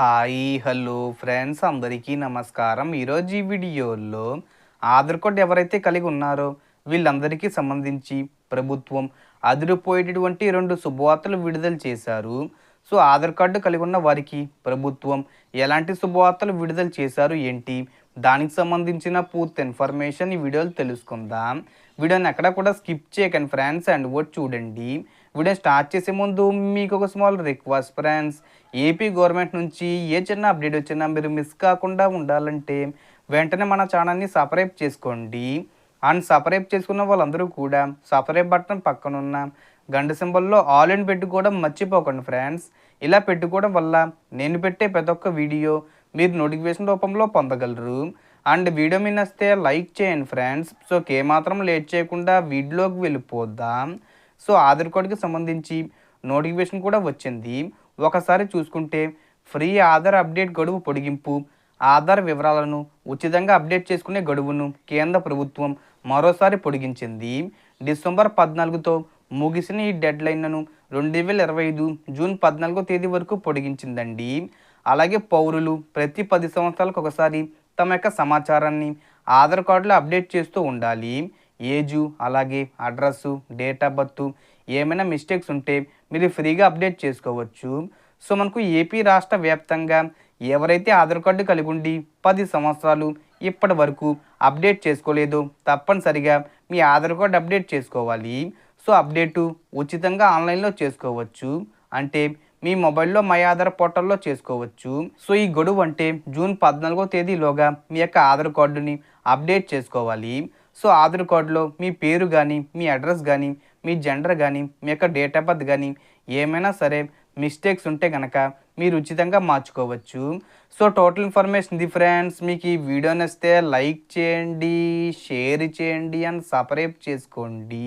Hi hello friends అందరికీ నమస్కారం. ఈరోజు ఈ వీడియోలో ఆధార్ కార్డు ఎవరైతే కలిగి ఉన్నారో వీళ్ళందరికీ సంబంధించి ప్రభుత్వం అదిరిపోయేటటువంటి రెండు శుభవార్తలు విడుదల చేశారు. సో ఆధార్ కార్డు కలిగి ఉన్న వారికి ప్రభుత్వం ఎలాంటి శుభవార్తలు విడుదల చేశారు ఏంటి? దానికి సంబంధించిన పూర్తి ఇన్ఫర్మేషన్ ఈ వీడియోలో తెలుసుకుందాం. వీడియోని ఎక్కడ కూడా స్కిప్ చేయకండి ఫ్రెండ్స్ అండ్ కూడా చూడండి. వీడియో స్టార్ట్ చేసే ముందు మీకు ఒక small request friends. AP government నుంచి ఏ చిన్న అప్డేట్ వచ్చినా మీరు మిస్ కాకుండా ఉండాలంటే వెంటనే మన ఛానల్ని సబ్స్క్రైబ్ చేసుకోండి. అండ్ సబ్స్క్రైబ్ చేసుకున్న వాళ్ళందరూ కూడా సబ్స్క్రైబ్ బటన్ పక్కనున్న గంట సింబల్లో ఆల్ ఇన్ పెట్టుకోవడం మర్చిపోకండి ఫ్రెండ్స్ ఇలా పెట్టుకోవడం వల్ల నేను పెట్టే ప్రతి ఒక్క వీడియో మీరు నోటిఫికేషన్ రూపంలో పొందగలరు. అండ్ వీడియో మీ నస్తే లైక్ చేయండి ఫ్రెండ్స్ సో ఏమాత్రం లేట్ చేయకుండా వీడియోకి వెళ్ళిపోద్దాం సో ఆధార్ కార్డుకి సంబంధించి నోటిఫికేషన్ కూడా వచ్చింది. ఒకసారి చూసుకుంటే ఫ్రీ ఆధార్ అప్డేట్ గడువు పొడిగింపు ఆధార్ వివరాలను ఉచితంగా అప్డేట్ చేసుకునే గడువును కేంద్ర ప్రభుత్వం మరోసారి పొడిగించింది. డిసెంబర్ పద్నాలుగుతో ముగిసిన ఈ డెడ్ లైన్లను రెండు వేల ఇరవై ఐదు జూన్ పద్నాలుగో తేదీ వరకు పొడిగించిందండి. అలాగే పౌరులు ప్రతి పది సంవత్సరాలకు ఒకసారి తమ యొక్క సమాచారాన్ని ఆధార్ కార్డులో అప్డేట్ చేస్తూ ఉండాలి. ఏజు అలాగే అడ్రస్సు డేట్ ఆఫ్ బర్త్ ఏమైనా మిస్టేక్స్ ఉంటే మీరు ఫ్రీగా అప్డేట్ చేసుకోవచ్చు. సో మనకు ఏపీ రాష్ట్ర వ్యాప్తంగా ఎవరైతే ఆధార్ కార్డు కలిగి ఉండి పది సంవత్సరాలు ఇప్పటి వరకు అప్డేట్ చేసుకోలేదో తప్పనిసరిగా మీ ఆధార్ కార్డు అప్డేట్ చేసుకోవాలి. సో అప్డేటు ఉచితంగా ఆన్లైన్లో చేసుకోవచ్చు. అంటే మీ మొబైల్లో మై ఆధార్ పోర్టల్లో చేసుకోవచ్చు. సో ఈ గడువు అంటే జూన్ పద్నాలుగో తేదీలోగా మీ యొక్క ఆధార్ కార్డుని అప్డేట్ చేసుకోవాలి. సో ఆధార్ కార్డులో మీ పేరు కానీ మీ అడ్రస్ కానీ మీ జెండర్ కానీ మీ యొక్క డేట్ ఆఫ్ బర్త్ కానీ ఏమైనా సరే మిస్టేక్స్ ఉంటే కనుక మీరు ఉచితంగా మార్చుకోవచ్చు. సో టోటల్ ఇన్ఫర్మేషన్ ఇది ఫ్రెండ్స్ మీకు ఈ వీడియో నచ్చితే లైక్ చేయండి షేర్ చేయండి అండ్ సబ్స్క్రైబ్ చేసుకోండి.